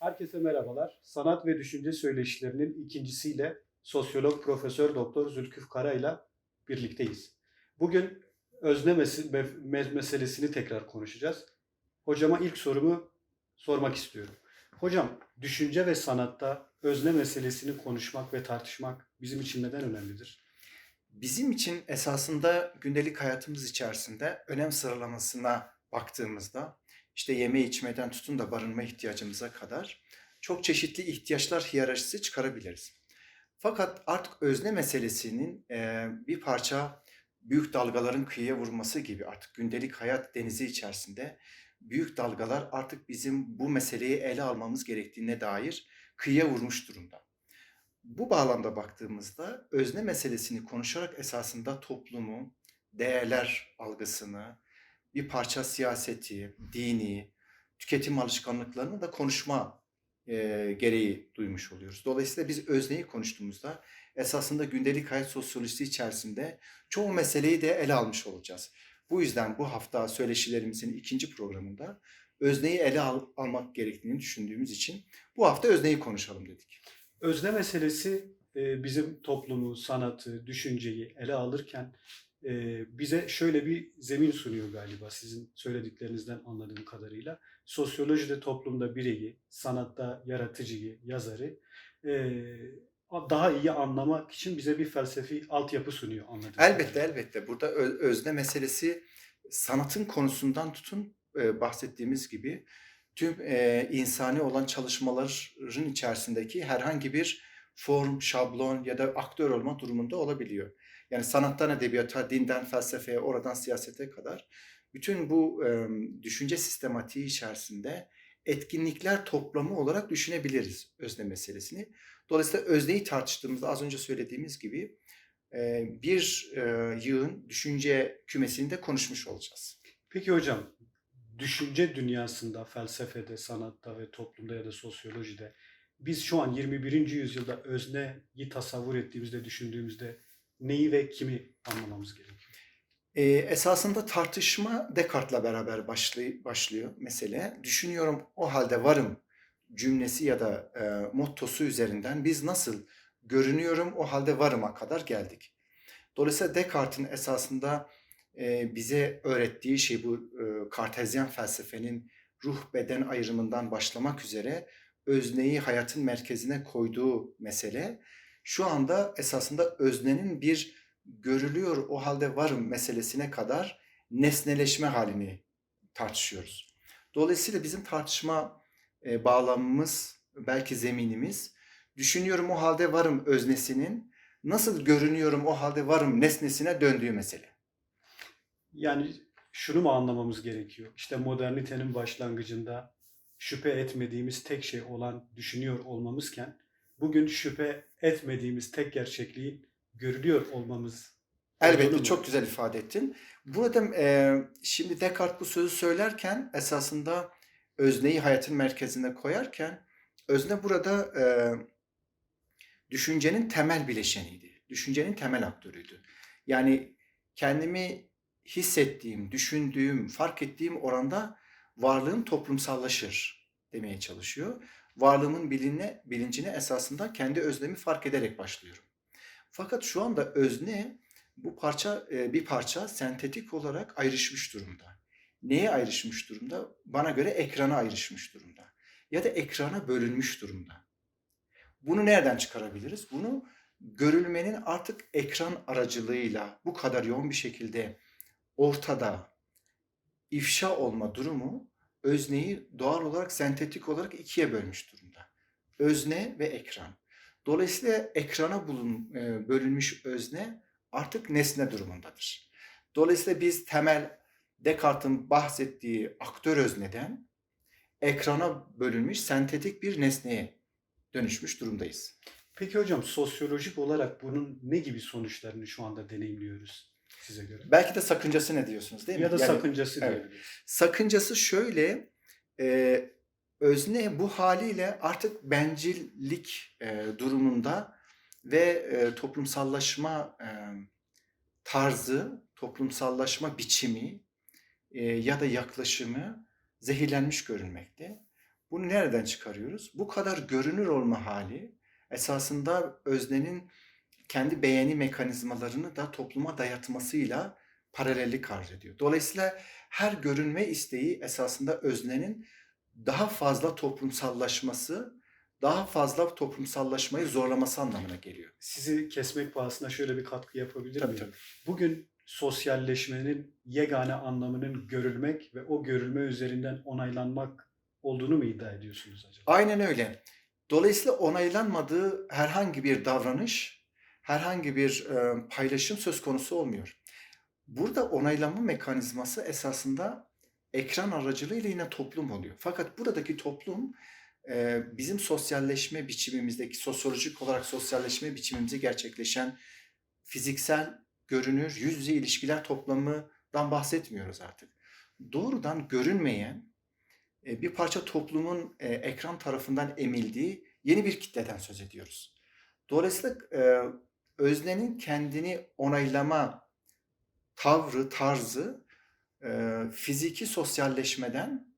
Herkese merhabalar. Sanat ve düşünce söyleşilerinin ikincisiyle sosyolog Profesör Doktor Zülküf Kara ile birlikteyiz. Bugün özne mes- me- me- meselesini tekrar konuşacağız. Hocama ilk sorumu sormak istiyorum. Hocam, düşünce ve sanatta özne meselesini konuşmak ve tartışmak bizim için neden önemlidir? Bizim için esasında gündelik hayatımız içerisinde önem sıralamasına baktığımızda işte yeme içmeden tutun da barınma ihtiyacımıza kadar çok çeşitli ihtiyaçlar hiyerarşisi çıkarabiliriz. Fakat artık özne meselesinin e, bir parça büyük dalgaların kıyıya vurması gibi artık gündelik hayat denizi içerisinde büyük dalgalar artık bizim bu meseleyi ele almamız gerektiğine dair kıyıya vurmuş durumda. Bu bağlamda baktığımızda özne meselesini konuşarak esasında toplumu, değerler algısını, bir parça siyaseti, dini, tüketim alışkanlıklarını da konuşma e, gereği duymuş oluyoruz. Dolayısıyla biz özneyi konuştuğumuzda esasında gündelik hayat sosyolojisi içerisinde çoğu meseleyi de ele almış olacağız. Bu yüzden bu hafta söyleşilerimizin ikinci programında özneyi ele al- almak gerektiğini düşündüğümüz için bu hafta özneyi konuşalım dedik. Özne meselesi e, bizim toplumu, sanatı, düşünceyi ele alırken e, bize şöyle bir zemin sunuyor galiba sizin söylediklerinizden anladığım kadarıyla. Sosyolojide toplumda bireyi, sanatta yaratıcıyı, yazarı e, daha iyi anlamak için bize bir felsefi altyapı sunuyor anladığım Elbette kadarıyla. elbette burada özne meselesi sanatın konusundan tutun e, bahsettiğimiz gibi tüm e, insani olan çalışmaların içerisindeki herhangi bir form, şablon ya da aktör olma durumunda olabiliyor. Yani sanattan edebiyata, dinden felsefeye, oradan siyasete kadar bütün bu e, düşünce sistematiği içerisinde etkinlikler toplamı olarak düşünebiliriz özne meselesini. Dolayısıyla özneyi tartıştığımızda az önce söylediğimiz gibi e, bir e, yığın düşünce kümesinde konuşmuş olacağız. Peki hocam, düşünce dünyasında, felsefede, sanatta ve toplumda ya da sosyolojide biz şu an 21. yüzyılda özneyi tasavvur ettiğimizde, düşündüğümüzde neyi ve kimi anlamamız gerekiyor? E, esasında tartışma Descartes'la beraber başlay- başlıyor mesele. Düşünüyorum o halde varım cümlesi ya da e, mottosu üzerinden biz nasıl görünüyorum o halde varıma kadar geldik. Dolayısıyla Descartes'in esasında e, bize öğrettiği şey bu e, Kartezyen felsefenin ruh beden ayrımından başlamak üzere özneyi hayatın merkezine koyduğu mesele şu anda esasında öznenin bir görülüyor o halde varım meselesine kadar nesneleşme halini tartışıyoruz. Dolayısıyla bizim tartışma e, bağlamımız belki zeminimiz düşünüyorum o halde varım öznesinin nasıl görünüyorum o halde varım nesnesine döndüğü mesele. Yani şunu mu anlamamız gerekiyor? İşte modernitenin başlangıcında şüphe etmediğimiz tek şey olan düşünüyor olmamızken bugün şüphe etmediğimiz tek gerçekliğin görülüyor olmamız Elbette çok güzel ifade ettin. Burada e, şimdi Descartes bu sözü söylerken esasında özneyi hayatın merkezine koyarken özne burada e, düşüncenin temel bileşeniydi. Düşüncenin temel aktörüydü. Yani kendimi hissettiğim, düşündüğüm, fark ettiğim oranda varlığım toplumsallaşır demeye çalışıyor. Varlığımın biline, bilincine esasında kendi öznemi fark ederek başlıyorum. Fakat şu anda özne bu parça e, bir parça sentetik olarak ayrışmış durumda. Neye ayrışmış durumda? Bana göre ekrana ayrışmış durumda. Ya da ekrana bölünmüş durumda. Bunu nereden çıkarabiliriz? Bunu görülmenin artık ekran aracılığıyla bu kadar yoğun bir şekilde ortada ifşa olma durumu özneyi doğal olarak sentetik olarak ikiye bölmüş durumda. Özne ve ekran. Dolayısıyla ekrana bulun, e, bölünmüş özne artık nesne durumundadır. Dolayısıyla biz temel Descartes'in bahsettiği aktör özneden ekrana bölünmüş sentetik bir nesneye dönüşmüş durumdayız. Peki hocam sosyolojik olarak bunun ne gibi sonuçlarını şu anda deneyimliyoruz size göre? Belki de sakıncası ne diyorsunuz değil mi? Ya da Yani sakıncası evet. diyebiliriz. sakıncası şöyle, e, özne bu haliyle artık bencillik e, durumunda ve e, toplumsallaşma e, tarzı, toplumsallaşma biçimi e, ya da yaklaşımı zehirlenmiş görünmekte. Bunu nereden çıkarıyoruz? Bu kadar görünür olma hali esasında öznenin kendi beğeni mekanizmalarını da topluma dayatmasıyla paralellik arz ediyor. Dolayısıyla her görünme isteği esasında öznenin daha fazla toplumsallaşması, daha fazla toplumsallaşmayı zorlaması anlamına geliyor. Sizi kesmek pahasına şöyle bir katkı yapabilir Tabii miyim? tabii. Bugün sosyalleşmenin yegane anlamının görülmek ve o görülme üzerinden onaylanmak olduğunu mu iddia ediyorsunuz acaba? Aynen öyle. Dolayısıyla onaylanmadığı herhangi bir davranış, herhangi bir e, paylaşım söz konusu olmuyor. Burada onaylanma mekanizması esasında ekran aracılığıyla yine toplum oluyor. Fakat buradaki toplum e, bizim sosyalleşme biçimimizdeki sosyolojik olarak sosyalleşme biçimimizde gerçekleşen fiziksel, görünür, yüz yüze ilişkiler toplamından bahsetmiyoruz artık. Doğrudan görünmeyen e, bir parça toplumun e, ekran tarafından emildiği yeni bir kitleden söz ediyoruz. Dolayısıyla e, öznenin kendini onaylama tavrı, tarzı e, fiziki sosyalleşmeden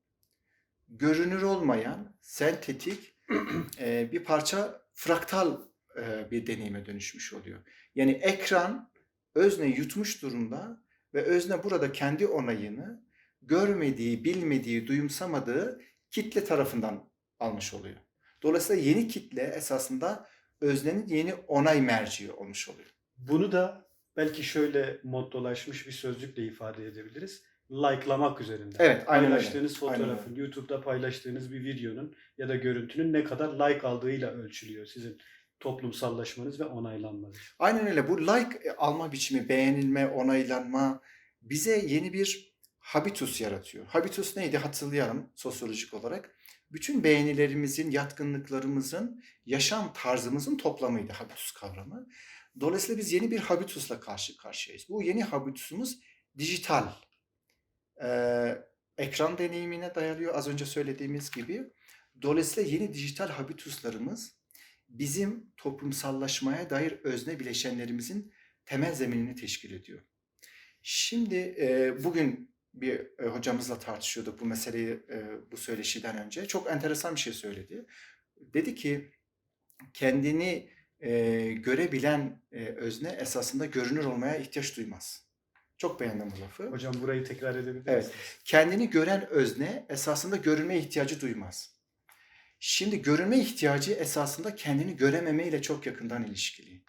görünür olmayan, sentetik e, bir parça fraktal e, bir deneyime dönüşmüş oluyor. Yani ekran özne yutmuş durumda ve özne burada kendi onayını görmediği, bilmediği, duyumsamadığı kitle tarafından almış oluyor. Dolayısıyla yeni kitle esasında öznenin yeni onay merciği olmuş oluyor. Bunu da belki şöyle mottolaşmış bir sözcükle ifade edebiliriz. Like'lamak üzerinden. Evet, aynen öyle. Paylaştığınız Aynen fotoğrafın, YouTube'da paylaştığınız bir videonun ya da görüntünün ne kadar like aldığıyla ölçülüyor sizin toplumsallaşmanız ve onaylanmanız. Aynen öyle. Bu like alma biçimi, beğenilme, onaylanma bize yeni bir habitus yaratıyor. Habitus neydi hatırlayalım sosyolojik olarak. Bütün beğenilerimizin, yatkınlıklarımızın, yaşam tarzımızın toplamıydı habitus kavramı. Dolayısıyla biz yeni bir habitusla karşı karşıyayız. Bu yeni habitusumuz dijital. Ee, ekran deneyimine dayalıyor az önce söylediğimiz gibi. Dolayısıyla yeni dijital habituslarımız bizim toplumsallaşmaya dair özne bileşenlerimizin temel zeminini teşkil ediyor. Şimdi e, bugün bir e, hocamızla tartışıyorduk bu meseleyi e, bu söyleşiden önce. Çok enteresan bir şey söyledi. Dedi ki kendini e, görebilen e, özne esasında görünür olmaya ihtiyaç duymaz. Çok beğendim bu lafı. Hocam burayı tekrar edebilir Evet. misiniz? Kendini gören özne esasında görünme ihtiyacı duymaz. Şimdi görünme ihtiyacı esasında kendini görememe ile çok yakından ilişkili.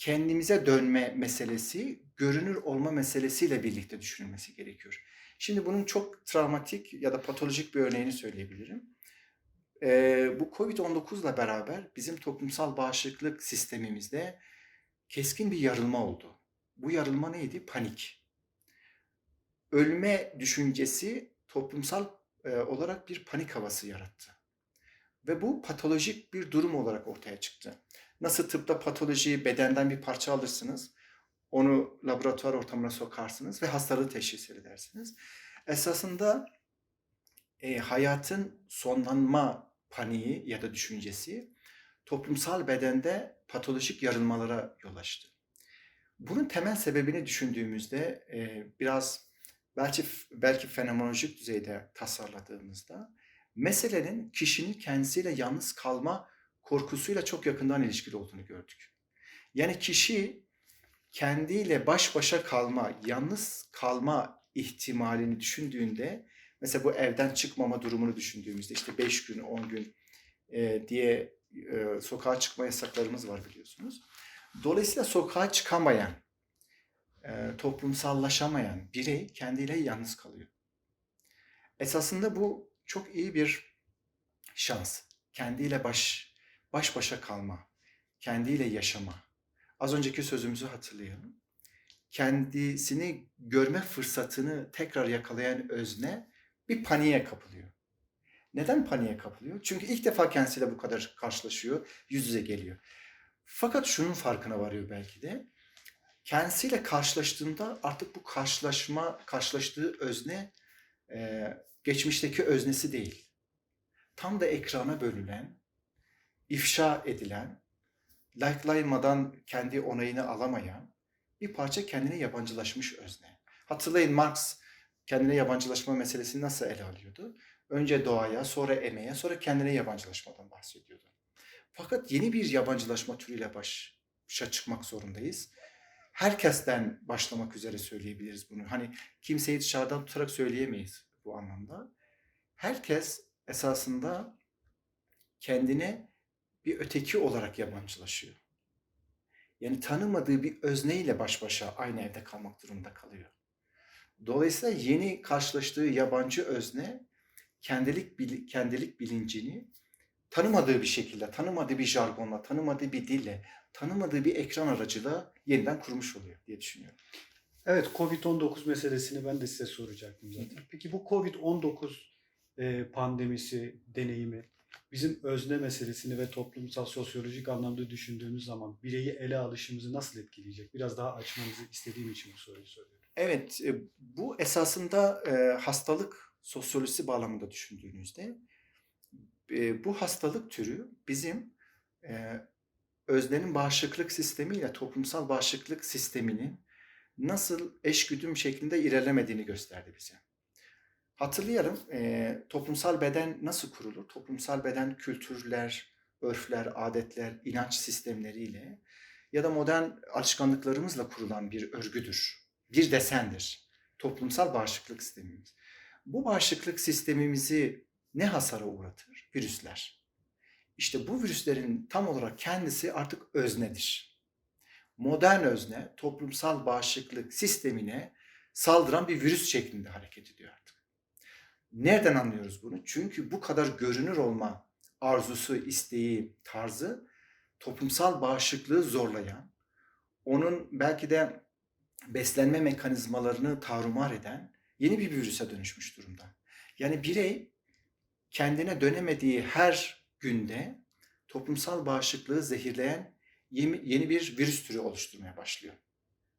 Kendimize dönme meselesi görünür olma meselesiyle birlikte düşünülmesi gerekiyor. Şimdi bunun çok travmatik ya da patolojik bir örneğini söyleyebilirim. Ee, bu Covid-19 ile beraber bizim toplumsal bağışıklık sistemimizde keskin bir yarılma oldu. Bu yarılma neydi? Panik ölme düşüncesi toplumsal e, olarak bir panik havası yarattı. Ve bu patolojik bir durum olarak ortaya çıktı. Nasıl tıpta patolojiyi bedenden bir parça alırsınız, onu laboratuvar ortamına sokarsınız ve hastalığı teşhis edersiniz. Esasında e, hayatın sonlanma paniği ya da düşüncesi toplumsal bedende patolojik yarılmalara yol açtı. Bunun temel sebebini düşündüğümüzde e, biraz belki belki fenomenolojik düzeyde tasarladığımızda meselenin kişinin kendisiyle yalnız kalma korkusuyla çok yakından ilişkili olduğunu gördük. Yani kişi kendiyle baş başa kalma, yalnız kalma ihtimalini düşündüğünde mesela bu evden çıkmama durumunu düşündüğümüzde işte 5 gün 10 gün e, diye e, sokağa çıkma yasaklarımız var biliyorsunuz. Dolayısıyla sokağa çıkamayan, e, toplumsallaşamayan birey kendiyle yalnız kalıyor. Esasında bu çok iyi bir şans. Kendiyle baş baş başa kalma, kendiyle yaşama. Az önceki sözümüzü hatırlayalım. Kendisini görme fırsatını tekrar yakalayan özne bir paniğe kapılıyor. Neden paniğe kapılıyor? Çünkü ilk defa kendisiyle bu kadar karşılaşıyor, yüz yüze geliyor. Fakat şunun farkına varıyor belki de. Kendisiyle karşılaştığında artık bu karşılaşma, karşılaştığı özne e, geçmişteki öznesi değil. Tam da ekrana bölünen, ifşa edilen, likelaymadan kendi onayını alamayan bir parça kendine yabancılaşmış özne. Hatırlayın Marx kendine yabancılaşma meselesini nasıl ele alıyordu? Önce doğaya, sonra emeğe, sonra kendine yabancılaşmadan bahsediyordu. Fakat yeni bir yabancılaşma türüyle başa çıkmak zorundayız. Herkesten başlamak üzere söyleyebiliriz bunu. Hani kimseyi dışarıdan tutarak söyleyemeyiz bu anlamda. Herkes esasında kendine bir öteki olarak yabancılaşıyor. Yani tanımadığı bir özneyle baş başa aynı evde kalmak durumunda kalıyor. Dolayısıyla yeni karşılaştığı yabancı özne kendilik bili- kendilik bilincini tanımadığı bir şekilde, tanımadığı bir jargonla, tanımadığı bir dille, tanımadığı bir ekran aracıyla yeniden kurmuş oluyor diye düşünüyorum. Evet, Covid-19 meselesini ben de size soracaktım zaten. Peki bu Covid-19 e, pandemisi deneyimi bizim özne meselesini ve toplumsal sosyolojik anlamda düşündüğümüz zaman bireyi ele alışımızı nasıl etkileyecek? Biraz daha açmanızı istediğim için bu soruyu soruyorum. Evet, e, bu esasında e, hastalık sosyolojisi bağlamında düşündüğünüzde bu hastalık türü bizim öznenin bağışıklık sistemiyle toplumsal bağışıklık sisteminin nasıl eşgüdüm şeklinde ilerlemediğini gösterdi bize. Hatırlayalım, e, toplumsal beden nasıl kurulur? Toplumsal beden kültürler, örfler, adetler, inanç sistemleriyle ya da modern alışkanlıklarımızla kurulan bir örgüdür bir desendir. Toplumsal bağışıklık sistemimiz. Bu bağışıklık sistemimizi ne hasara uğratır? Virüsler. İşte bu virüslerin tam olarak kendisi artık öznedir. Modern özne toplumsal bağışıklık sistemine saldıran bir virüs şeklinde hareket ediyor artık. Nereden anlıyoruz bunu? Çünkü bu kadar görünür olma arzusu, isteği, tarzı toplumsal bağışıklığı zorlayan, onun belki de beslenme mekanizmalarını tarumar eden yeni bir virüse dönüşmüş durumda. Yani birey kendine dönemediği her günde toplumsal bağışıklığı zehirleyen yeni, yeni bir virüs türü oluşturmaya başlıyor.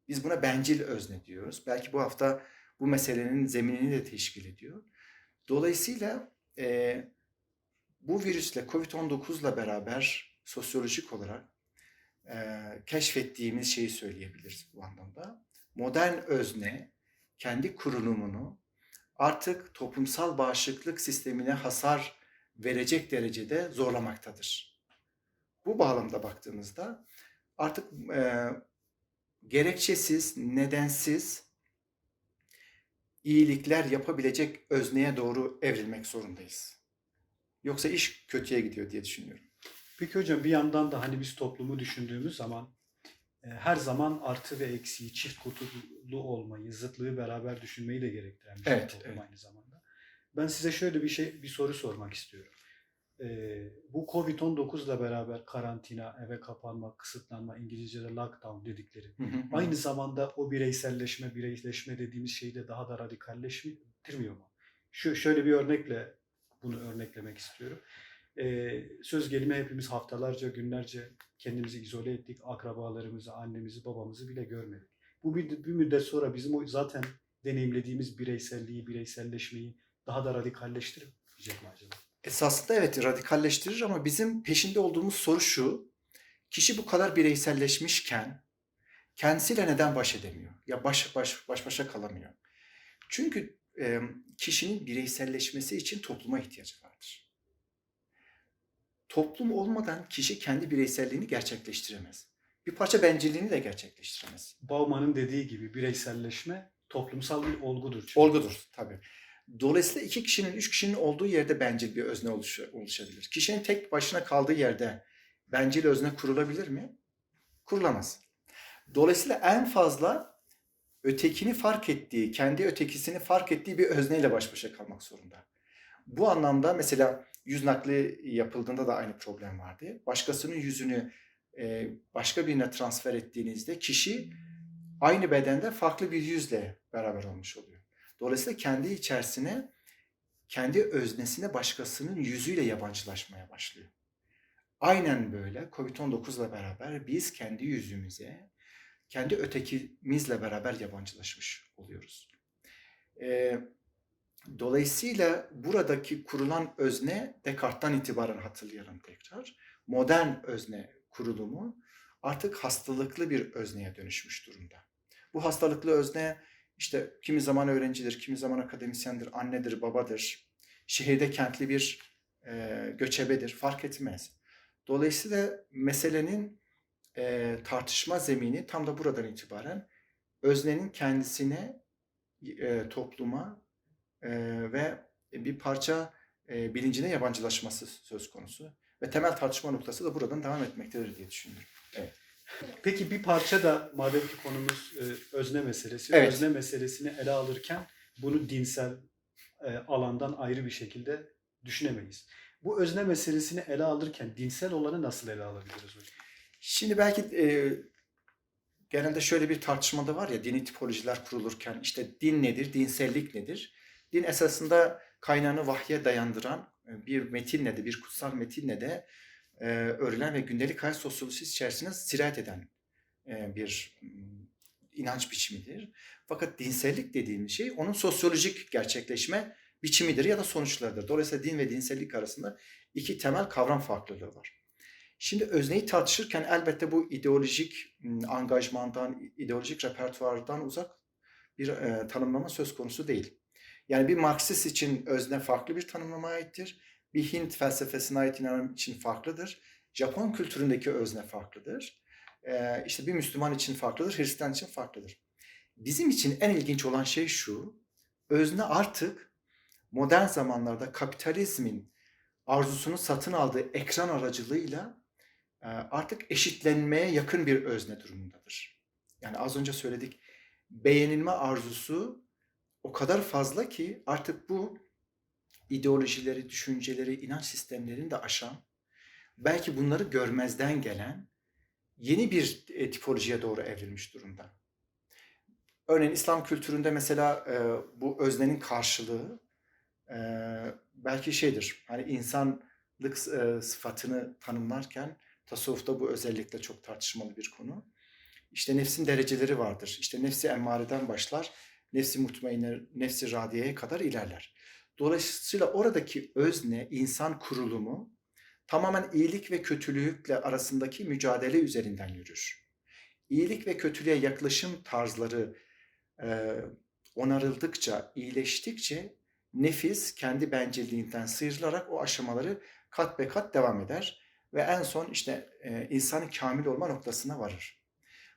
Biz buna bencil özne diyoruz. Belki bu hafta bu meselenin zeminini de teşkil ediyor. Dolayısıyla e, bu virüsle COVID-19'la beraber sosyolojik olarak e, keşfettiğimiz şeyi söyleyebiliriz bu anlamda modern özne kendi kurulumunu artık toplumsal bağışıklık sistemine hasar verecek derecede zorlamaktadır. Bu bağlamda baktığımızda artık e, gerekçesiz, nedensiz iyilikler yapabilecek özneye doğru evrilmek zorundayız. Yoksa iş kötüye gidiyor diye düşünüyorum. Peki hocam bir yandan da hani biz toplumu düşündüğümüz zaman e, her zaman artı ve eksiği, çift kutuplu olmayı, zıtlığı beraber düşünmeyi de gerektiren bir şey Evet, toplum evet. aynı zamanda. Ben size şöyle bir şey, bir soru sormak istiyorum. Ee, bu Covid-19'la beraber karantina, eve kapanma, kısıtlanma, İngilizce'de lockdown dedikleri. Hı hı. Aynı zamanda o bireyselleşme, bireyleşme dediğimiz şeyi de daha da radikalleştirmiyor mu? Şu şöyle bir örnekle bunu örneklemek istiyorum. Ee, söz gelimi hepimiz haftalarca, günlerce kendimizi izole ettik. Akrabalarımızı, annemizi, babamızı bile görmedik. Bu bir, bir müddet sonra bizim o zaten deneyimlediğimiz bireyselliği, bireyselleşmeyi daha da radikalleştirmeyecek mi acaba? Esasında evet radikalleştirir ama bizim peşinde olduğumuz soru şu. Kişi bu kadar bireyselleşmişken kendisiyle neden baş edemiyor? Ya baş baş baş başa kalamıyor. Çünkü e, kişinin bireyselleşmesi için topluma ihtiyacı vardır. Toplum olmadan kişi kendi bireyselliğini gerçekleştiremez. Bir parça bencilliğini de gerçekleştiremez. Bauman'ın dediği gibi bireyselleşme toplumsal bir olgudur. çünkü. Olgudur tabii. Dolayısıyla iki kişinin, üç kişinin olduğu yerde bencil bir özne oluşabilir. Kişinin tek başına kaldığı yerde bencil özne kurulabilir mi? Kurulamaz. Dolayısıyla en fazla ötekini fark ettiği, kendi ötekisini fark ettiği bir özneyle baş başa kalmak zorunda. Bu anlamda mesela yüz nakli yapıldığında da aynı problem vardı. Başkasının yüzünü e, başka birine transfer ettiğinizde kişi aynı bedende farklı bir yüzle beraber olmuş oluyor. Dolayısıyla kendi içerisine, kendi öznesine başkasının yüzüyle yabancılaşmaya başlıyor. Aynen böyle Covid-19 ile beraber biz kendi yüzümüze, kendi ötekimizle beraber yabancılaşmış oluyoruz. Ee, dolayısıyla buradaki kurulan özne Descartes'tan itibaren hatırlayalım tekrar. Modern özne kurulumu artık hastalıklı bir özneye dönüşmüş durumda. Bu hastalıklı özne işte kimi zaman öğrencidir, kimi zaman akademisyendir, annedir, babadır, şehirde kentli bir e, göçebedir fark etmez. Dolayısıyla meselenin e, tartışma zemini tam da buradan itibaren öznenin kendisine, e, topluma e, ve bir parça e, bilincine yabancılaşması söz konusu. Ve temel tartışma noktası da buradan devam etmektedir diye düşünüyorum. Peki bir parça da madem ki konumuz e, özne meselesi, Evet. özne meselesini ele alırken bunu dinsel e, alandan ayrı bir şekilde düşünemeyiz. Bu özne meselesini ele alırken dinsel olanı nasıl ele alabiliriz hocam? Şimdi belki e, genelde şöyle bir tartışmada var ya dini tipolojiler kurulurken işte din nedir, dinsellik nedir? Din esasında kaynağını vahye dayandıran e, bir metinle de bir kutsal metinle de e, örülen ve gündelik hayat sosyolojisi içerisine sirayet eden e, bir inanç biçimidir. Fakat dinsellik dediğimiz şey onun sosyolojik gerçekleşme biçimidir ya da sonuçlarıdır. Dolayısıyla din ve dinsellik arasında iki temel kavram farklılığı var. Şimdi özneyi tartışırken elbette bu ideolojik angajmandan, ideolojik repertuardan uzak bir e, tanımlama söz konusu değil. Yani bir Marksist için özne farklı bir tanımlamaya aittir. Bir Hint felsefesine ait inanım için farklıdır. Japon kültüründeki özne farklıdır. E, işte bir Müslüman için farklıdır, Hristiyan için farklıdır. Bizim için en ilginç olan şey şu, özne artık modern zamanlarda kapitalizmin arzusunu satın aldığı ekran aracılığıyla e, artık eşitlenmeye yakın bir özne durumundadır. Yani az önce söyledik beğenilme arzusu o kadar fazla ki artık bu ideolojileri, düşünceleri, inanç sistemlerini de aşan, belki bunları görmezden gelen yeni bir e, tipolojiye doğru evrilmiş durumda. Örneğin İslam kültüründe mesela e, bu öznenin karşılığı e, belki şeydir. Hani insanlık e, sıfatını tanımlarken tasavvufta bu özellikle çok tartışmalı bir konu. İşte nefsin dereceleri vardır. İşte nefsi emmareden başlar, nefsi mutmainne, nefsi radiyeye kadar ilerler. Dolayısıyla oradaki özne, insan kurulumu tamamen iyilik ve kötülükle arasındaki mücadele üzerinden yürür. İyilik ve kötülüğe yaklaşım tarzları e, onarıldıkça, iyileştikçe nefis kendi bencilliğinden sıyrılarak o aşamaları kat be kat devam eder ve en son işte e, insanın kamil olma noktasına varır.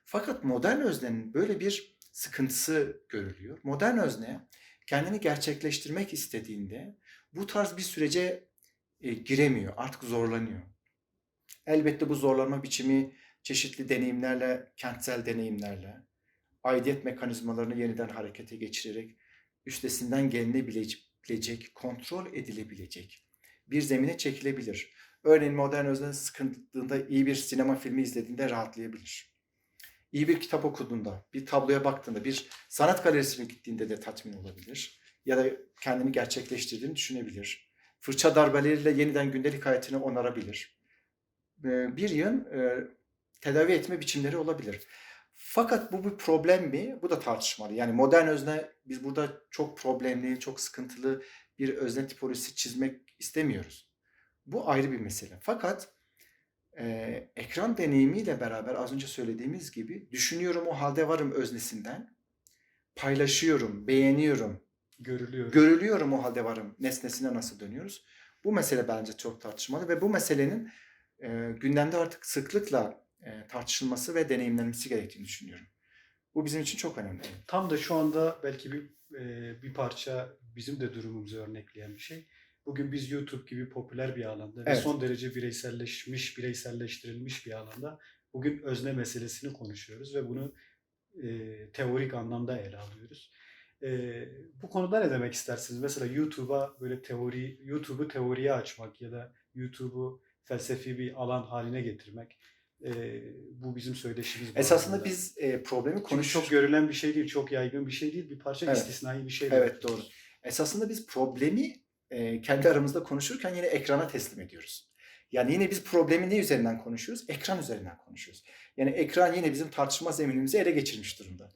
Fakat modern öznenin böyle bir sıkıntısı görülüyor. Modern özne kendini gerçekleştirmek istediğinde bu tarz bir sürece e, giremiyor, artık zorlanıyor. Elbette bu zorlanma biçimi çeşitli deneyimlerle, kentsel deneyimlerle, aidiyet mekanizmalarını yeniden harekete geçirerek üstesinden gelinebilecek, kontrol edilebilecek bir zemine çekilebilir. Örneğin modern özne sıkıntında iyi bir sinema filmi izlediğinde rahatlayabilir. İyi bir kitap okuduğunda, bir tabloya baktığında, bir sanat galerisine gittiğinde de tatmin olabilir. Ya da kendini gerçekleştirdiğini düşünebilir. Fırça darbeleriyle yeniden gündelik hayatını onarabilir. Ee, Bir yön e, tedavi etme biçimleri olabilir. Fakat bu bir problem mi? Bu da tartışmalı. Yani modern özne biz burada çok problemli, çok sıkıntılı bir özne tipolojisi çizmek istemiyoruz. Bu ayrı bir mesele. Fakat e, ekran deneyimiyle beraber az önce söylediğimiz gibi düşünüyorum o halde varım öznesinden. Paylaşıyorum, beğeniyorum, Görülüyor. görülüyorum o halde varım nesnesine nasıl dönüyoruz? Bu mesele bence çok tartışmalı ve bu meselenin e, gündemde artık sıklıkla e, tartışılması ve deneyimlenmesi gerektiğini düşünüyorum. Bu bizim için çok önemli. Tam da şu anda belki bir e, bir parça bizim de durumumuzu örnekleyen bir şey. Bugün biz YouTube gibi popüler bir alanda ve Evet. son derece bireyselleşmiş, bireyselleştirilmiş bir alanda bugün özne meselesini konuşuyoruz ve bunu e, teorik anlamda ele alıyoruz. E, bu konuda ne demek istersiniz? Mesela YouTube'a böyle teori, YouTube'u teoriye açmak ya da YouTube'u felsefi bir alan haline getirmek. e, bu bizim söyleşimiz. Esasında anlamda. biz e, problemi Çünkü konuş çok görülen bir şey değil, çok yaygın bir şey değil. Bir parça Evet. istisnai bir şey. Evet doğru. Esasında biz problemi e, kendi aramızda konuşurken yine ekrana teslim ediyoruz. Yani yine biz problemi ne üzerinden konuşuyoruz? Ekran üzerinden konuşuyoruz. Yani ekran yine bizim tartışma zeminimizi ele geçirmiş durumda.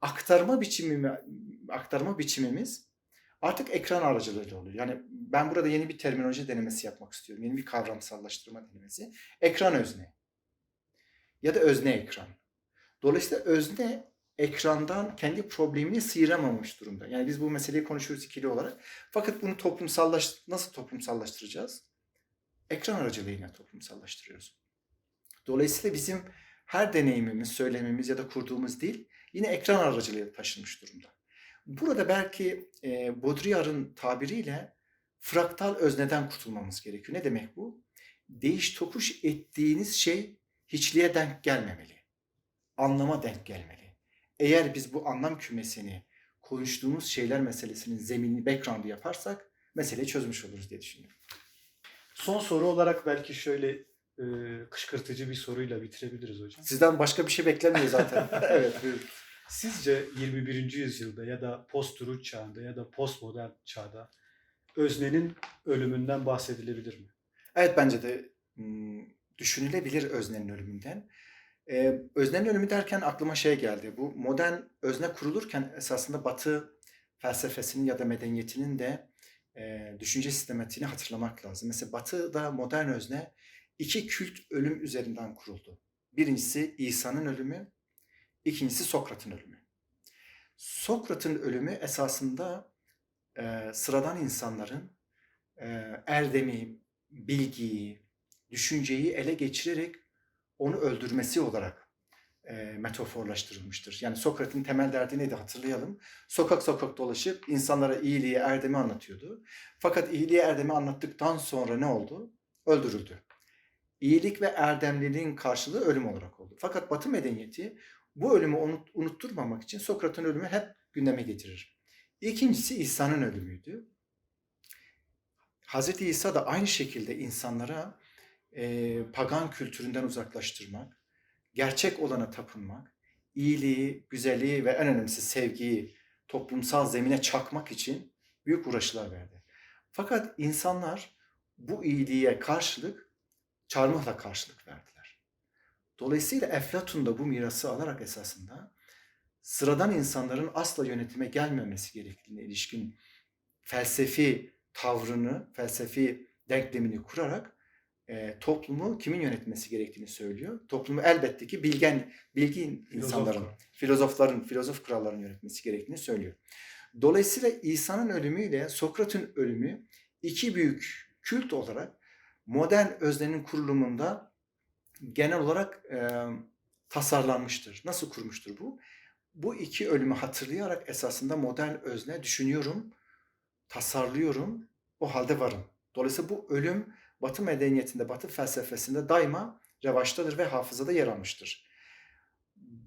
Aktarma biçimi aktarma biçimimiz artık ekran aracılığıyla oluyor. Yani ben burada yeni bir terminoloji denemesi yapmak istiyorum. Yeni bir kavramsallaştırma denemesi. Ekran özne. Ya da özne ekran. Dolayısıyla özne ekrandan kendi problemini sıyıramamış durumda. Yani biz bu meseleyi konuşuyoruz ikili olarak. Fakat bunu toplumsallaş nasıl toplumsallaştıracağız? Ekran aracılığıyla toplumsallaştırıyoruz. Dolayısıyla bizim her deneyimimiz, söylemimiz ya da kurduğumuz dil yine ekran aracılığıyla taşınmış durumda. Burada belki e, Baudrillard'ın tabiriyle fraktal özneden kurtulmamız gerekiyor. Ne demek bu? Değiş tokuş ettiğiniz şey hiçliğe denk gelmemeli. Anlama denk gelmeli. Eğer biz bu anlam kümesini konuştuğumuz şeyler meselesinin zeminini, background'ı yaparsak meseleyi çözmüş oluruz diye düşünüyorum. Son soru olarak belki şöyle e, kışkırtıcı bir soruyla bitirebiliriz hocam. Sizden başka bir şey beklemiyor zaten. evet, buyurun. Sizce 21. yüzyılda ya da post-truth çağında ya da postmodern çağda öznenin ölümünden bahsedilebilir mi? Evet bence de hmm, düşünülebilir öznenin ölümünden. Ee, öznenin ölümü derken aklıma şey geldi. Bu modern özne kurulurken esasında Batı felsefesinin ya da medeniyetinin de e, düşünce sistematiğini hatırlamak lazım. Mesela Batı'da modern özne iki kült ölüm üzerinden kuruldu. Birincisi İsa'nın ölümü, ikincisi Sokrat'ın ölümü. Sokrat'ın ölümü esasında e, sıradan insanların e, erdemi, bilgiyi, düşünceyi ele geçirerek onu öldürmesi olarak e, metaforlaştırılmıştır. Yani Sokrat'ın temel derdi neydi hatırlayalım. Sokak sokak dolaşıp insanlara iyiliği, erdemi anlatıyordu. Fakat iyiliği, erdemi anlattıktan sonra ne oldu? Öldürüldü. İyilik ve erdemliliğin karşılığı ölüm olarak oldu. Fakat Batı medeniyeti bu ölümü unut, unutturmamak için Sokrat'ın ölümü hep gündeme getirir. İkincisi İsa'nın ölümüydü. Hazreti İsa da aynı şekilde insanlara e, pagan kültüründen uzaklaştırmak, gerçek olana tapınmak, iyiliği, güzelliği ve en önemlisi sevgiyi toplumsal zemine çakmak için büyük uğraşlar verdi. Fakat insanlar bu iyiliğe karşılık çarmıhla karşılık verdiler. Dolayısıyla Eflatun da bu mirası alarak esasında sıradan insanların asla yönetime gelmemesi gerektiğine ilişkin felsefi tavrını, felsefi denklemini kurarak e, toplumu kimin yönetmesi gerektiğini söylüyor. Toplumu elbette ki bilgen, bilgin insanların, filozofların, filozof kralların yönetmesi gerektiğini söylüyor. Dolayısıyla İsa'nın ölümüyle Sokrat'ın ölümü iki büyük kült olarak modern öznenin kurulumunda genel olarak e, tasarlanmıştır. Nasıl kurmuştur bu? Bu iki ölümü hatırlayarak esasında modern özne düşünüyorum, tasarlıyorum, o halde varım. Dolayısıyla bu ölüm Batı medeniyetinde, Batı felsefesinde daima revaçtadır ve hafızada yer almıştır.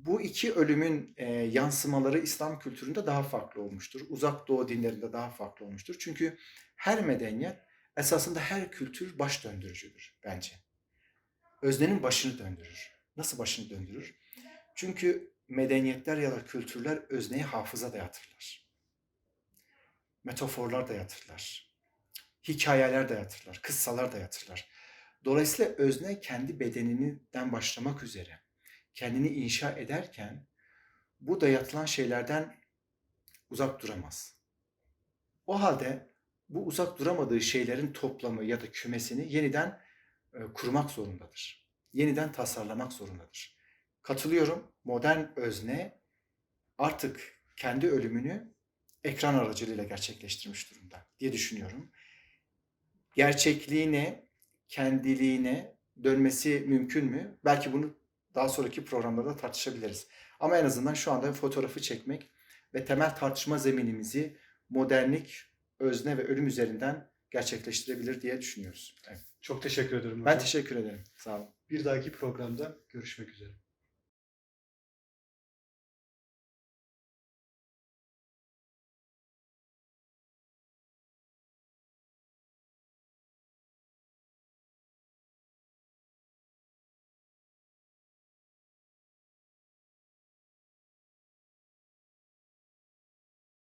Bu iki ölümün e, yansımaları İslam kültüründe daha farklı olmuştur. Uzak Doğu dinlerinde daha farklı olmuştur. Çünkü her medeniyet esasında her kültür baş döndürücüdür bence. Öznenin başını döndürür. Nasıl başını döndürür? Çünkü medeniyetler ya da kültürler özneyi hafıza dayatırlar. Metaforlar dayatırlar hikayeler dayatırlar, kıssalar dayatırlar. Dolayısıyla özne kendi bedeninden başlamak üzere kendini inşa ederken bu dayatılan şeylerden uzak duramaz. O halde bu uzak duramadığı şeylerin toplamı ya da kümesini yeniden e, kurmak zorundadır. Yeniden tasarlamak zorundadır. Katılıyorum. Modern özne artık kendi ölümünü ekran aracılığıyla gerçekleştirmiş durumda diye düşünüyorum gerçekliğine, kendiliğine dönmesi mümkün mü? Belki bunu daha sonraki programlarda tartışabiliriz. Ama en azından şu anda fotoğrafı çekmek ve temel tartışma zeminimizi modernlik, özne ve ölüm üzerinden gerçekleştirebilir diye düşünüyoruz. Evet. Çok teşekkür ederim hocam. Ben teşekkür ederim. Sağ olun. Bir dahaki programda görüşmek üzere.